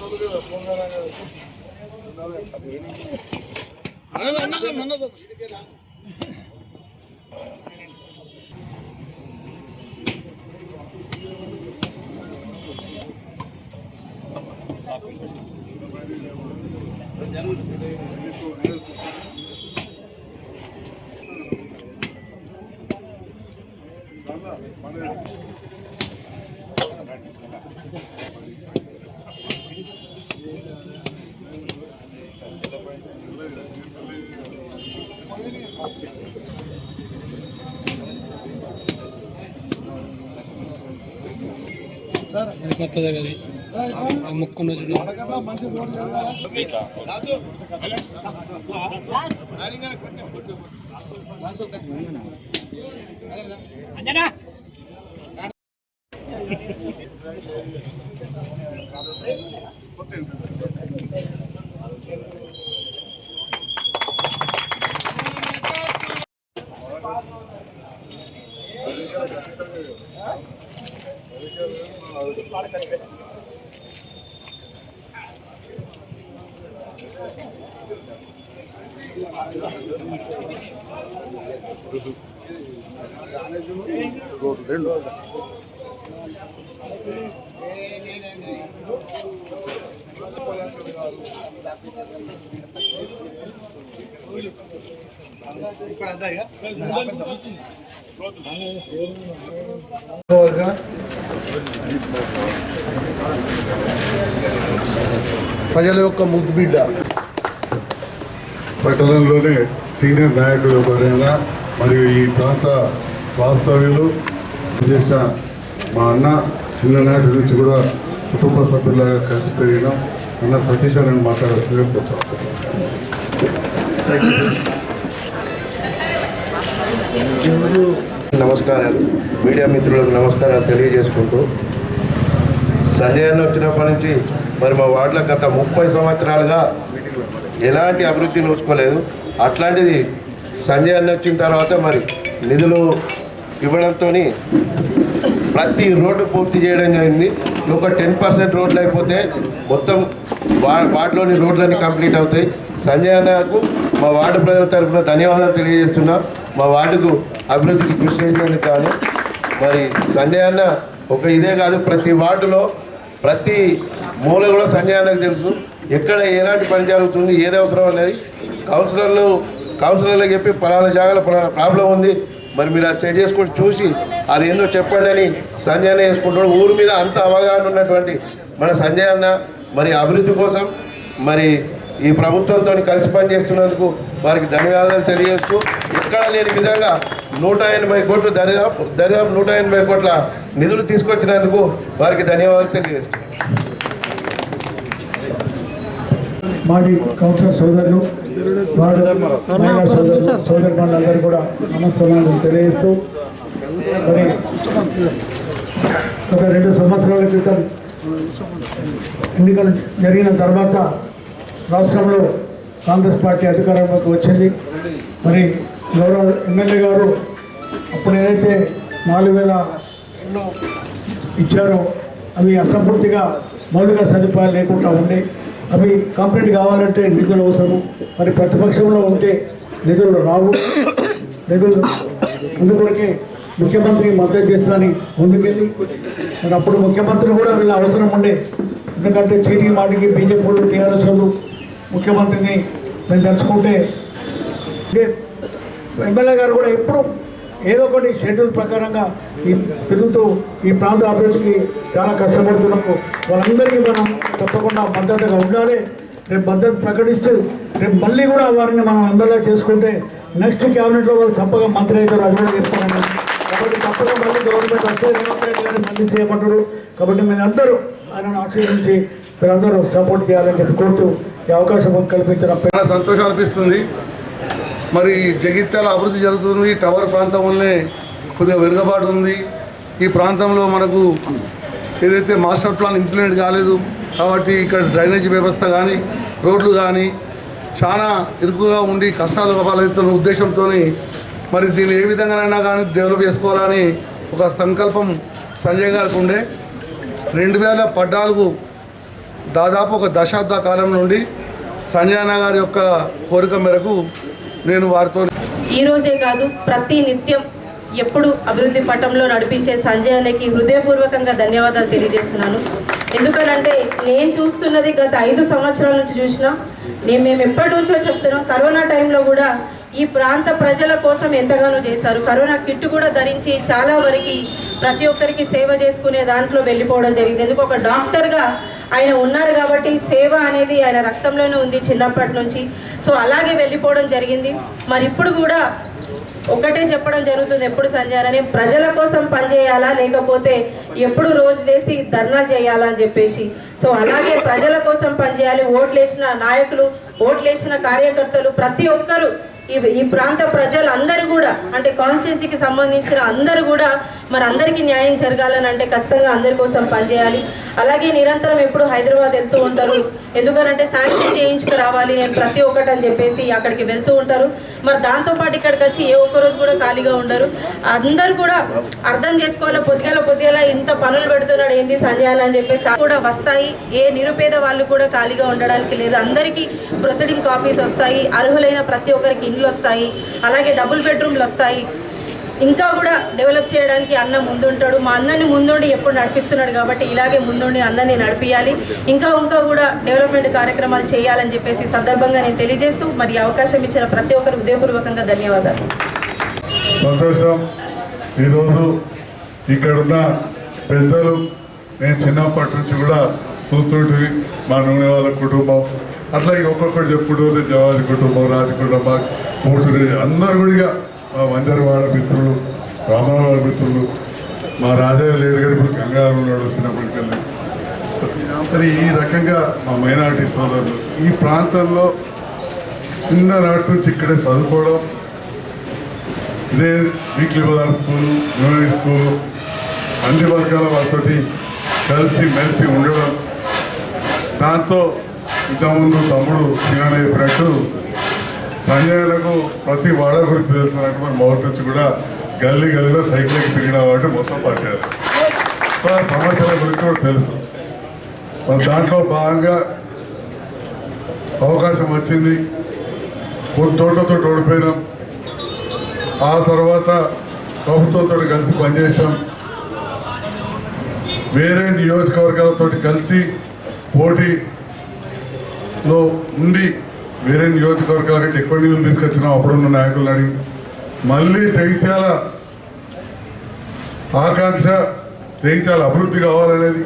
మన కొత్తదే కదా ఆ ముక్కున్న చూడు రెండు ప్రజల యొక్క ముద్దు బిడ్డ పట్టణంలోనే సీనియర్ నాయకులు ఎవరైనా మరియు ఈ ప్రాంత వాస్తవ్యులు చేసిన మా అన్న చిన్ననాటి నుంచి కూడా కుటుంబ సభ్యులాగా కలిసి పెరిగినాం. అన్న సతీష్ అని మాట్లాడాల్సిందే పోతాం. నమస్కారాలు. మీడియా మిత్రులకు నమస్కారాలు తెలియజేసుకుంటూ సంజయ్ అన్న వచ్చినప్పటి నుంచి మరి మా వార్డులో గత ముప్పై సంవత్సరాలుగా ఎలాంటి అభివృద్ధి నోచుకోలేదు. అట్లాంటిది సంజయ్ అన్న వచ్చిన తర్వాత మరి నిధులు ఇవ్వడంతో ప్రతి రోడ్డు పూర్తి చేయడం జరిగింది. ఒక టెన్ పర్సెంట్ రోడ్లు అయిపోతే మొత్తం వా వాటిలోని రోడ్లన్నీ కంప్లీట్ అవుతాయి. సంజయ్ అన్నకు మా వార్డు ప్రజల తరఫున ధన్యవాదాలు తెలియజేస్తున్నాం. మా వార్డుకు అభివృద్ధికి కృషి చేసినందుకు కానీ మరి సంజయ్ అన్న ఒక ఇదే కాదు ప్రతి వార్డులో ప్రతి మూల కూడా సంజయ్ అన్నకు తెలుసు. ఎక్కడ ఎలాంటి పని జరుగుతుంది ఏది అవసరం అనేది కౌన్సిలర్లు కౌన్సిలర్లకు చెప్పి పలానా జాగాలో ప్రాబ్లం ఉంది మరి మీరు అది సెట్ చేసుకొని చూసి అది ఏందో చెప్పండి అని సంజయ్ అన్న చేసుకుంటాడు. ఊరి మీద అంత అవగాహన ఉన్నటువంటి మన సంజయ్ అన్న మరి అభివృద్ధి కోసం మరి ఈ ప్రభుత్వంతో కలిసి పనిచేస్తున్నందుకు వారికి ధన్యవాదాలు తెలియజేస్తూ ఇక్కడ లేని విధంగా నూట ఎనభై కోట్లు దరిదాపు దరిదాపు నూట ఎనభై కోట్ల నిధులు తీసుకొచ్చినందుకు వారికి ధన్యవాదాలు తెలియజేస్తున్నాను కౌన్సిలర్ సోదరులు కూడా నమస్కారాలు తెలియజేస్తూ మరి గత రెండు సంవత్సరాల క్రితం ఎన్నికలు జరిగిన తర్వాత రాష్ట్రంలో కాంగ్రెస్ పార్టీ అధికారంలోకి వచ్చింది. మరి గౌరవ ఎమ్మెల్యే గారు అప్పుడు ఏదైతే నాలుగు వేల ఎన్నో ఇచ్చారో అవి అసంపూర్తిగా మౌలిక సదుపాయాలు లేకుండా ఉండే అవి కంప్లీట్ కావాలంటే నిధులు అవసరం మరి ప్రతిపక్షంలో ఉంటే నిధులు రావు. నిధులు అందుకొరకే ముఖ్యమంత్రికి మద్దతు చేస్తానని ముందుకెళ్ళి మరి అప్పుడు ముఖ్యమంత్రి కూడా వీళ్ళ అవసరం ఉండే. ఎందుకంటే చీటికి మాటికి బీజేపీలు వాళ్ళు టీఆర్ఎస్ వాళ్ళు ముఖ్యమంత్రిని మేము తలుచుకుంటే ఎమ్మెల్యే గారు కూడా ఎప్పుడు ఏదో ఒకటి షెడ్యూల్ ప్రకారంగా ఈ తిరుగుతూ ఈ ప్రాంత అభివృద్ధికి చాలా కష్టపడుతున్నాము వాళ్ళందరికీ మనం తప్పకుండా భద్రతగా ఉండాలి. రేపు భద్రత ప్రకటిస్తూ రేపు మళ్ళీ కూడా వారిని మనం ఎమ్మెల్యే చేసుకుంటే నెక్స్ట్ క్యాబినెట్లో వాళ్ళు తప్పగా మంత్రి అవుతారు. అది కూడా చెప్తానండి. కాబట్టి తప్పగా మళ్ళీ గవర్నమెంట్ వస్తే రేవంత్ రెడ్డి గారిని మళ్ళీ చేయమంటారు కాబట్టి మీరందరూ ఆయనను ఆశీర్వించి మీరందరూ సపోర్ట్ చేయాలని చెప్పి కోరుతూ అవకాశం కల్పించిన చాలా సంతోషం అనిపిస్తుంది. మరి జగిత్యాల అభివృద్ధి జరుగుతుంది. టవర్ ప్రాంతంలోనే కొద్దిగా వెనుకబాటు ఉంది. ఈ ప్రాంతంలో మనకు ఏదైతే మాస్టర్ ప్లాన్ ఇంప్లిమెంట్ కాలేదు కాబట్టి ఇక్కడ డ్రైనేజీ వ్యవస్థ కానీ రోడ్లు కానీ చాలా ఇరుకుగా ఉండి కష్టాలు పాలవుతున్న ఉద్దేశంతో మరి దీన్ని ఏ విధంగానైనా కానీ డెవలప్ చేసుకోవాలని ఒక సంకల్పం సంజయ్ గారికి ఉండే. రెండు వేల పద్నాలుగు దాదాపు ఒక దశాబ్ద కాలం నుండి సంజయన గారి యొక్క కోరిక మేరకు నేను వారితో ఈ రోజే కాదు ప్రతి నిత్యం ఎప్పుడు అభివృద్ధి పటంలో నడిపించే సంజయ్ హృదయపూర్వకంగా ధన్యవాదాలు తెలియజేస్తున్నాను. ఎందుకనంటే నేను చూస్తున్నది గత ఐదు సంవత్సరాల నుంచి చూసినా నేను మేము ఎప్పటి నుంచో చెప్తున్నాం కరోనా టైంలో కూడా ఈ ప్రాంత ప్రజల కోసం ఎంతగానో చేశారు. కరోనా కిట్ కూడా ధరించి చాలా వరకు ప్రతి ఒక్కరికి సేవ చేసుకునే దాంట్లో వెళ్ళిపోవడం జరిగింది. ఎందుకు? ఒక డాక్టర్గా ఆయన ఉన్నారు కాబట్టి సేవ అనేది ఆయన రక్తంలోనే ఉంది చిన్నప్పటి నుంచి. సో అలాగే వెళ్ళిపోవడం జరిగింది. మరి ఇప్పుడు కూడా ఒకటే చెప్పడం జరుగుతుంది. ఎప్పుడు సంజయ్ ప్రజల కోసం పనిచేయాలా? లేకపోతే ఎప్పుడు రోజు చేసి ధర్నా చేయాలా అని చెప్పేసి. సో అలాగే ప్రజల కోసం పనిచేయాలి. ఓట్లేసిన నాయకులు ఓట్లేసిన కార్యకర్తలు ప్రతి ఒక్కరూ ఈ ఈ ప్రాంత ప్రజలందరూ కూడా అంటే కాన్స్టిట్యున్సీకి సంబంధించిన అందరూ కూడా మరి అందరికీ న్యాయం జరగాలని అంటే ఖచ్చితంగా అందరి కోసం పనిచేయాలి. అలాగే నిరంతరం ఎప్పుడు హైదరాబాద్ వెళ్తూ ఉంటారు. ఎందుకనంటే శాంక్షన్ చేయించుకు రావాలి నేను ప్రతి ఒక్కటి అని చెప్పేసి అక్కడికి వెళ్తూ ఉంటారు. మరి దాంతోపాటు ఇక్కడికి వచ్చి ఏ ఒక్క రోజు కూడా ఖాళీగా ఉండరు. అందరూ కూడా అర్థం చేసుకోవాలి. పొద్దుగాల పొద్దుగాల ఇంత పనులు పెడుతున్నాడు ఏంది సంజయ్ అని చెప్పేసి కూడా వస్తాయి. ఏ నిరుపేద వాళ్ళు కూడా ఖాళీగా ఉండడానికి లేదు. అందరికీ ప్రొసీడింగ్ కాపీస్ వస్తాయి. అర్హులైన ప్రతి ఒక్కరికి ఇండ్లు వస్తాయి. అలాగే డబుల్ బెడ్రూమ్లు వస్తాయి. ఇంకా కూడా డెవలప్ చేయడానికి అన్న ముందుంటాడు. మా అన్నని ముందుండి ఎప్పుడు నడిపిస్తున్నాడు కాబట్టి ఇలాగే ముందుండి అందరినీ నడిపించాలి ఇంకా ఇంకా కూడా డెవలప్మెంట్ కార్యక్రమాలు చేయాలని చెప్పేసి సందర్భంగా నేను తెలియజేస్తూ మరి అవకాశం ఇచ్చిన ప్రతి ఒక్కరు ఉదయపూర్వకంగా ధన్యవాదాలు. సంతోషం. ఈరోజు ఇక్కడున్న పెద్దలు నేను చిన్నప్పటి నుంచి కూడా చూస్తుంటే మా నూనె వాళ్ళ కుటుంబం. అట్లా ఒక్కొక్కరు చెప్పుకుంటుంది చెప్పుకుంటూ కుటుంబం రాజు కుటుంబం పోటురే అందరు కూడా మా వంజరవాడ మిత్రులు రామరావాడ మిత్రులు మా రాజయ్య లేడు గారు ఇప్పుడు గంగాధర ఉన్నాడు చిన్నప్పటికెళ్ళి మరి ఈ రకంగా మా మైనారిటీ సోదరులు. ఈ ప్రాంతంలో చిన్ననాటి నుంచి ఇక్కడే చదువుకోవడం ఇదే వీక్లీ బజార్ స్కూల్ యూనివర్సిటీ స్కూల్ అన్ని వర్గాల వారితోటి కలిసి మెలిసి ఉండడం. దాంతో ఇంతకుముందు తమ్ముడు శ్రీనారాయణ చెప్పినట్టు సంజయ్లకు ప్రతి వాడ గురించి తెలుస్తున్నట్టు మన మొదటి నుంచి కూడా గల్లీ గల్లీలో సైకిల్ ఎక్కి తిరిగిన వాటి మొత్తం పరిచయాలు సో ఆ సమస్యల గురించి కూడా తెలుసు. మన దాంట్లో భాగంగా అవకాశం వచ్చింది. కొన్ని తోటలతో ఓడిపోయినాం ఆ తర్వాత ప్రభుత్వంతో కలిసి పనిచేసాం వేరే నియోజకవర్గాలతో కలిసి పోటీలో ఉండి వేరే నియోజకవర్గాల ఎక్కువ నిధులు తీసుకొచ్చినాం. అప్పుడున్న నాయకులని మళ్ళీ చైత్యాల ఆకాంక్ష జైత్యాల అభివృద్ధి కావాలనేది.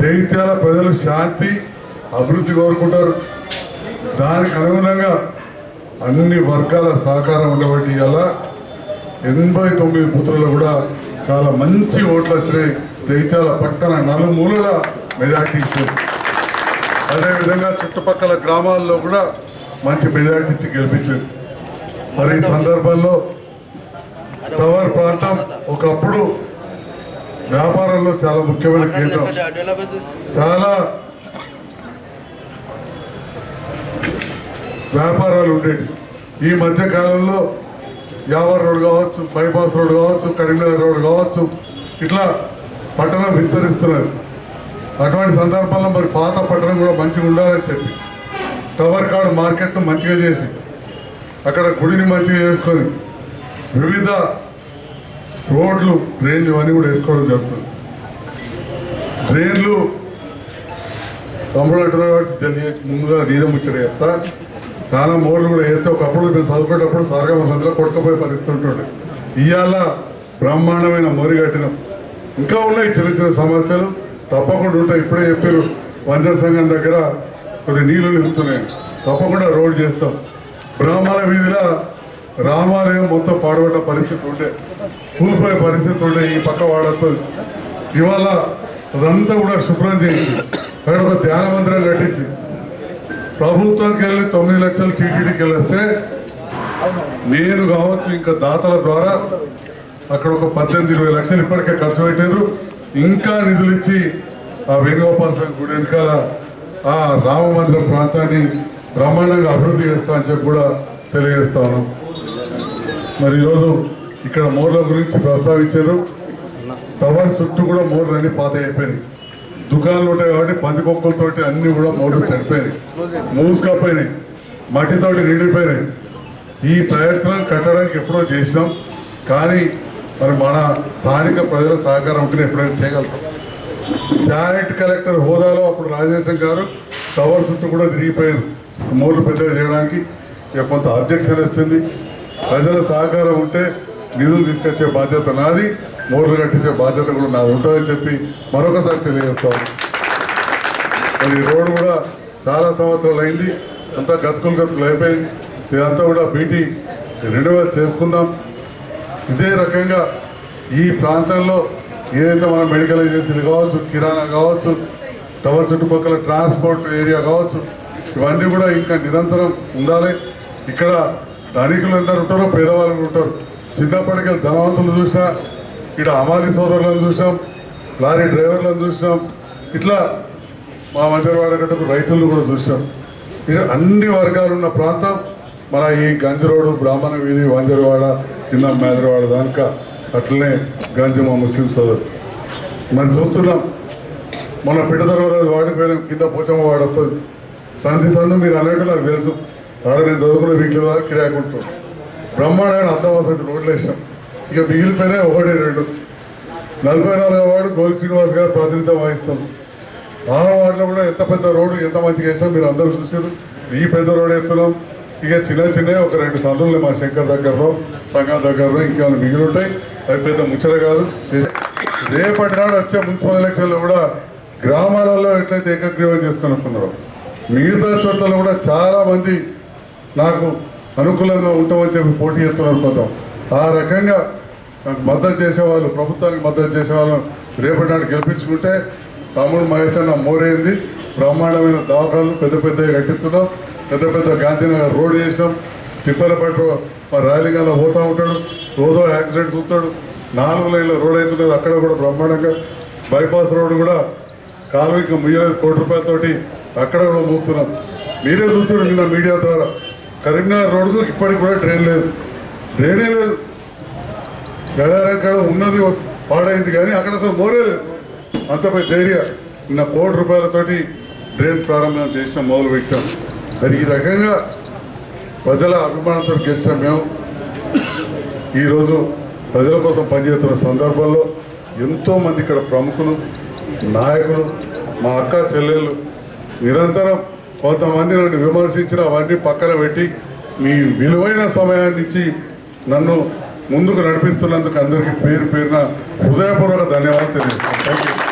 చైత్యాల ప్రజలు శాంతి అభివృద్ధి కోరుకుంటారు. దానికి అనుగుణంగా అన్ని వర్గాల సహకారం ఉండబట్టి ఇలా ఎనభై తొమ్మిది బూతులలో కూడా చాలా మంచి ఓట్లు వచ్చినాయి. జైత్యాల పక్కన నలుమూలల మెజార్టీ ఇచ్చారు. అదేవిధంగా చుట్టుపక్కల గ్రామాల్లో కూడా మంచి మెజార్టీ ఇచ్చి గెలిపించారు. మరి ఈ సందర్భంలో టవర్ ప్రాంతం ఒకప్పుడు వ్యాపారంలో చాలా ముఖ్యమైన కేంద్రం. చాలా వ్యాపారాలు ఉండేవి. ఈ మధ్య కాలంలో యావర్ రోడ్ కావచ్చు బైపాస్ రోడ్ కావచ్చు కరీంనగర్ రోడ్ కావచ్చు ఇట్లా పట్టణం విస్తరిస్తున్నారు. అటువంటి సందర్భంలో మరి పాత పట్టణం కూడా మంచిగా ఉండాలని చెప్పి టవర్ కాడు మార్కెట్ను మంచిగా చేసి అక్కడ గుడిని మంచిగా చేసుకొని వివిధ రోడ్లు డ్రైన్లు ఇవన్నీ కూడా వేసుకోవడం జరుగుతుంది. డ్రైన్లు తమ్ముడు అంటున్నారు తెలియ ముందుగా నీదం ముచ్చట చెప్తా. చాలా మోర్లు కూడా వేస్తే ఒకప్పుడు మేము చదువుకునేటప్పుడు సారగమ సందులో కొట్టుకుపోయే పరిస్థితి ఉంటుండే. ఇవాళ బ్రహ్మాండమైన మోరి కట్టినాం. ఇంకా ఉన్నాయి చిన్న చిన్న సమస్యలు. తప్పకుండా ఉంటాయి ఇప్పుడే చెప్పారు. వంచన సంఘం దగ్గర కొద్ది నీళ్ళు నిలుపుతున్నాయి. తప్పకుండా రోడ్ చేస్తాం. బ్రాహ్మణ వీధిలో రామాలయం మొత్తం పాడబడ్డ పరిస్థితి ఉండే కూలిపోయే పరిస్థితి ఉండే ఈ పక్క వాడతో ఇవాళ అదంతా కూడా శుభ్రం చేయించి అక్కడ ఒక ధ్యాన మందిరం కట్టించి ప్రభుత్వానికి వెళ్ళి తొమ్మిది లక్షలు టీటీడీకి వెళ్ళేస్తే నేను కావచ్చు ఇంకా దాతల ద్వారా అక్కడ ఒక పద్దెనిమిది ఇరవై లక్షలు ఇప్పటికే ఖర్చు పెట్టారు ఇంకా నిధులు ఇచ్చి ఆ వేణుగోపాల స్వామి గుడి వెనకాల ఆ రామ మందిరం ప్రాంతాన్ని బ్రహ్మాండంగా అభివృద్ధి చేస్తా అని చెప్పి కూడా తెలియజేస్తా ఉన్నాం. మరి ఈరోజు ఇక్కడ మోర్ల గురించి ప్రస్తావించారు. టవర్ చుట్టూ కూడా మోర్లు అన్ని పాత అయిపోయినాయి దుకాణాలు ఉంటాయి కాబట్టి పందికొక్కలతోటి అన్ని కూడా మోర్లు చనిపోయినాయి మూసుకపోయినాయి. మట్టితోటి నిండిపోయినాయి. ఈ ప్రయత్నం కట్టడానికి ఎప్పుడో చేసినాం. కానీ మరి మన స్థానిక ప్రజల సహకారం ఉంటే ఎప్పుడైనా చేయగలుగుతాం. జాయింట్ కలెక్టర్ హోదాలో అప్పుడు రాజేశం గారు టవర్ చుట్టూ కూడా తిరిగిపోయారు. మోర్లు పెద్దగా చేయడానికి ఇక కొంత అబ్జెక్షన్ వచ్చింది. ప్రజల సహకారం ఉంటే నిధులు తీసుకొచ్చే బాధ్యత నాది మోర్లు కట్టించే బాధ్యత కూడా నాది ఉంటుందని చెప్పి మరొకసారి తెలియజేస్తాను మరి ఈ రోడ్డు కూడా చాలా సంవత్సరాలు అయింది. అంతా గతుకులు గతుకులు అయిపోయింది. ఇదంతా కూడా బీటీ రెన్యువల్ చేసుకుందాం. ఇదే రకంగా ఈ ప్రాంతంలో ఏదైతే మనం మెడికలైజేషన్ కావచ్చు కిరాణా కావచ్చు టవర్ చుట్టుపక్కల ట్రాన్స్పోర్ట్ ఏరియా కావచ్చు ఇవన్నీ కూడా ఇంకా నిరంతరం ఉండాలి. ఇక్కడ ధనికులు ఎందరు ఉంటారో పేదవాళ్ళు ఉంటారు. చిన్నప్పటికే ధనవంతులు చూసినా ఇక్కడ అమాలి సోదరులను చూసాం లారీ డ్రైవర్లను చూసినాం ఇట్లా మా మంజరవాడ గట్టుకు రైతులను కూడా చూసాం ఇది అన్ని వర్గాలు ఉన్న ప్రాంతం. మన ఈ గంజరోడు రోడ్డు బ్రాహ్మణ వీధి వంజరవాడ కింద మేదరవాడ దానిక అట్లనే గంజి మా ముస్లిం సోదరు. మనం చూస్తున్నాం. మన పిట్ట తర్వాత వాడిపోయిన. కింద పోచమ్మ వాడు వస్తుంది. సంధి సంధి మీరు అన్నట్టు నాకు తెలుసు. ఆడ నేను చదువుకున్న వీటిలో దాకా కిరాకుంటాం బ్రహ్మాండమైన అందవాసంటి రోడ్లు వేసాం ఇక మిగిలిపోయినా ఒకటి రెండు. నలభై నాలుగో వాడు గోల్ శ్రీనివాస్ గారు ప్రాతినిధ్యం వహిస్తాం. ఆ వార్డులో కూడా ఎంత పెద్ద రోడ్డు ఎంత మంచిగా వేసాం మీరు అందరూ చూసారు ఈ పెద్ద రోడ్ వేస్తున్నాం ఇక చిన్న చిన్న ఒక రెండు సందులు మా శంకర్ దగ్గరలో సంఘం దగ్గరలో ఇంకేమైనా మిగిలి ఉంటాయి అవి పెద్ద ముచ్చట కాదు. చేసి రేపటి నాడు వచ్చే మున్సిపల్ ఎలక్షన్లో కూడా గ్రామాలలో ఎట్లయితే ఏకగ్రీవం చేసుకుని వస్తున్నారో మిగతా చోట్ల కూడా చాలా మంది నాకు అనుకూలంగా ఉంటామని చెప్పి పోటీ చేస్తున్నారు కొంత. ఆ రకంగా నాకు మద్దతు చేసేవాళ్ళు ప్రభుత్వానికి మద్దతు చేసేవాళ్ళను రేపటి నాడు గెలిపించుకుంటే తమ్ముడు మహేష్ అన్న మోరైంది. బ్రహ్మాండమైన దాఖలు పెద్ద పెద్దవి కట్టిస్తున్నాం. పెద్ద పెద్ద గాంధీనగర్ రోడ్ చేసినాం తిప్పల పట్టు మా ర్యాలీగాలో పోతూ ఉంటాడు. రోజు యాక్సిడెంట్ చూస్తాడు. నాలుగు లైన్ల రోడ్ అవుతున్నది. అక్కడ కూడా బ్రహ్మాండంగా బైపాస్ రోడ్ కూడా కాలువకి ముయ్యలేదు కోటి రూపాయలతోటి. అక్కడ కూడా మూస్తున్నాం మీరే చూస్తారు నిన్న మీడియా ద్వారా. కరీంనగర్ రోడ్కు ఇప్పటికి కూడా ట్రైన్ లేదు. ట్రైనే లేదు. కాడ ఉన్నది పాడైంది కానీ అక్కడ అసలు మోరే లేదు. అంత పెద్ద ఏరియా. నిన్న కోటి రూపాయలతోటి డ్రైన్ ప్రారంభం చేసినాం మొదలు పెట్టాం మరి ఈ రకంగా ప్రజల అభిమానంతో గెలిచాం మేము ఈరోజు ప్రజల కోసం పనిచేస్తున్న సందర్భంలో ఎంతోమంది ఇక్కడ ప్రముఖులు నాయకులు మా అక్క చెల్లెళ్ళు నిరంతరం కొంతమంది నన్ను విమర్శించిన అవన్నీ పక్కన పెట్టి మీ విలువైన సమయాన్ని ఇచ్చి నన్ను ముందుకు నడిపిస్తున్నందుకు అందరికీ పేరు పేరున హృదయపూర్వక ధన్యవాదాలు తెలియజేస్తాను థ్యాంక్ యూ